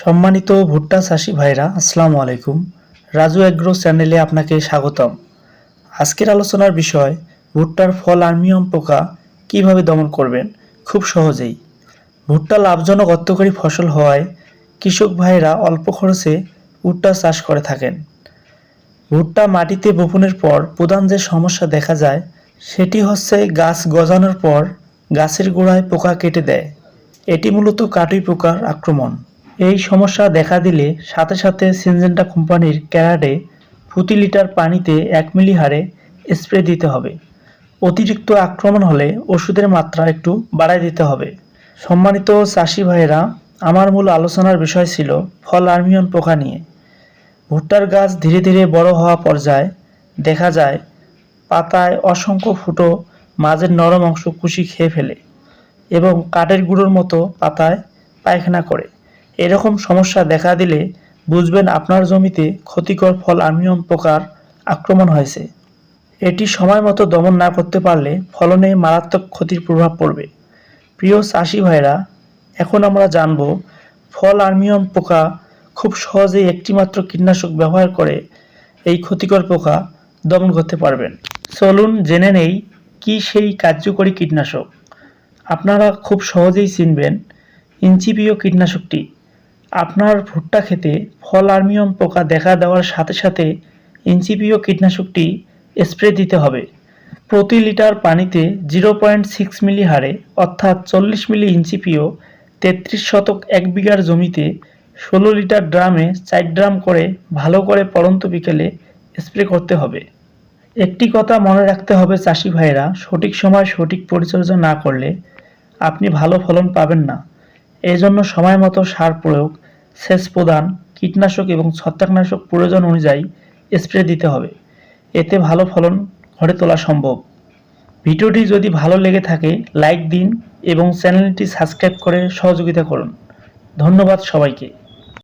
সম্মানিত ভুট্টা চাষি ভাইরা, আসসালামু আলাইকুম। রাজু এগ্রো চ্যানেলে আপনাকে স্বাগতম। আজকের আলোচনার বিষয়, ভুট্টার ফল আর্মিয়ম পোকা কীভাবে দমন করবেন? খুব সহজেই। ভুট্টা লাভজনক অর্থকরী ফসল হওয়ায় কৃষক ভাইরা অল্প খরচে ভুট্টা চাষ করে থাকেন। ভুট্টা মাটিতে বপনের পর প্রধান যে সমস্যা দেখা যায়, সেটি হচ্ছে গাছ গজানোর পর গাছের গোড়ায় পোকা কেটে দেয়। এটি মূলত কাটুই পোকার আক্রমণ। এই সমস্যা দেখা দিলে সাথে সাথে সিনজেন্টা কোম্পানির ক্যারাটে প্রতি লিটার পানিতে এক মিলি হারে স্প্রে দিতে হবে। অতিরিক্ত আক্রমণ হলে ওষুধের মাত্রা একটু বাড়ায় দিতে হবে। সম্মানিত চাষি ভাইয়েরা, আমার মূল আলোচনার বিষয় ছিল ফল আর্মিয়ন পোকা নিয়ে। ভুট্টার গাছ ধীরে ধীরে বড় হওয়া পর্যায়ে দেখা যায় পাতায় অসংখ্য ফুটো মাঝের নরম অংশ কুশি খেয়ে ফেলে এবং কাঠের গুঁড়োর মতো পাতায় পায়খানা করে। এরকম সমস্যা দেখা দিলে বুঝবেন আপনার জমিতে ক্ষতিকর ফল আর্মিয়ম পোকার আক্রমণ হয়েছে। এটি সময় মতো দমন না করতে পারলে ফলনে মারাত্মক ক্ষতির প্রভাব পড়বে। প্রিয় চাষি ভাইরা, এখন আমরা জানব ফল আর্মিয়ম পোকা খুব সহজেই একটিমাত্র কীটনাশক ব্যবহার করে এই ক্ষতিকর পোকা দমন করতে পারবেন। চলুন জেনে নেই কি সেই কার্যকরী কীটনাশক। আপনারা খুব সহজেই চিনবেন ইনচিপিও কীটনাশকটি। আপনার ভুট্টা খেতে ফল আর্মিয়ম পোকা দেখা দেওয়ার সাথে সাথে ইনচিপিও কীটনাশকটি স্প্রে দিতে হবে। প্রতি লিটার পানিতে জিরো পয়েন্ট সিক্স মিলি হারে, অর্থাৎ চল্লিশ মিলি ইনচিপিও তেত্রিশ শতক এক বিঘার জমিতে ষোলো লিটার ড্রামে চার ড্রাম করে ভালো করে পড়ন্ত বিকেলে স্প্রে করতে হবে। একটি কথা মনে রাখতে হবে চাষি ভাইরা সঠিক সময় সঠিক পরিচর্যা না করলে আপনি ভালো ফলন পাবেন না। এই জন্য সময় মতো সার প্রয়োগ সেচ প্রদান, কীটনাশক এবং ছত্রাকনাশক প্রয়োজন অনুযায়ী স্প্রে দিতে হবে। এতে ভালো ফলন ঘরে তোলা সম্ভব। ভিডিওটি যদি ভালো লেগে থাকে, লাইক দিন এবং চ্যানেলটি সাবস্ক্রাইব করে সহযোগিতা করুন। ধন্যবাদ সবাইকে।